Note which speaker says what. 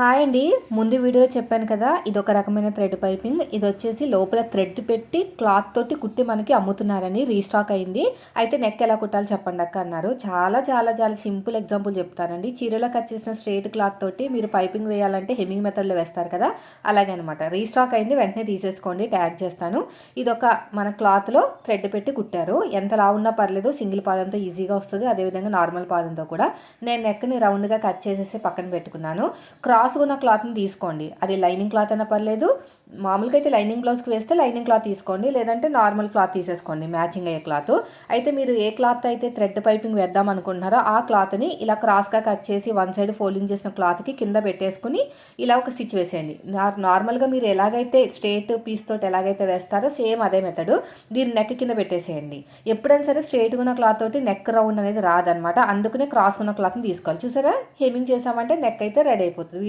Speaker 1: Hi అండి. ముందు video చెప్పాను కదా ఇది ఒక రకమైన థ్రెడ్ పైపింగ్. ఇది వచ్చేసి లోపల థ్రెడ్ పెట్టి క్లాత్ తోటి కుట్టి మనకి అమ్ముతున్నారని రీస్టాక్ అయింది. అయితే నెక్ ఎలా కుట్టాలి చెప్పండి అక్క అన్నారు. చాలా చాలా చాలా సింపుల్ ఎగ్జాంపుల్ చెప్తానండి. చీరలో కట్ చేసిన స్ట్రేట్ క్లాత్ తోటి మీరు పైపింగ్ వేయాలంటే హెమ్మింగ్ మెథడ్లో వేస్తారు కదా అలాగే అనమాట రీస్టాక్ అయింది వెంటనే తీసేసుకోండి ట్యాగ్ చేస్తాను. ఇది ఒక మన క్లాత్లో థ్రెడ్ పెట్టి కుట్టారు. ఎంత లా ఉన్నా పర్లేదు సింగిల్ పాదంతో ఈజీగా వస్తుంది. అదేవిధంగా నార్మల్ పాదంతో కూడా. నేను నెక్ని రౌండ్గా కట్ చేసేసి పక్కన పెట్టుకున్నాను. క్రాస్ క్రాస్ ఉన్న క్లాత్ని తీసుకోండి. అది లైనింగ్ క్లాత్ అయినా పర్లేదు. మామూలుగా అయితే లైనింగ్ బ్లౌజ్కి వేస్తే లైనింగ్ క్లాత్ తీసుకోండి. లేదంటే నార్మల్ క్లాత్ తీసేసుకోండి మ్యాచింగ్ అయ్యే క్లాత్. అయితే మీరు ఏ క్లాత్ అయితే థ్రెడ్ పైపింగ్ వేద్దాం అనుకుంటున్నారో ఆ క్లాత్ని ఇలా క్రాస్గా కట్ చేసి వన్ సైడ్ ఫోల్డింగ్ చేసిన క్లాత్కి కింద పెట్టేసుకుని ఇలా ఒక స్టిచ్ వేసేయండి. నార్మల్గా మీరు ఎలాగైతే స్ట్రేట్ పీస్ తోటి ఎలాగైతే వేస్తారో సేమ్ అదే మెథడు దీన్ని నెక్ కింద పెట్టేసేయండి. ఎప్పుడైనా సరే స్ట్రేట్గా ఉన్న క్లాత్ తోటి నెక్ రౌండ్ అనేది రాదనమాట అందుకనే క్రాస్ ఉన్న క్లాత్ని తీసుకోవాలి. చూసారా? హెమింగ్ చేసామంటే నెక్ అయితే రెడీ అయిపోతుంది.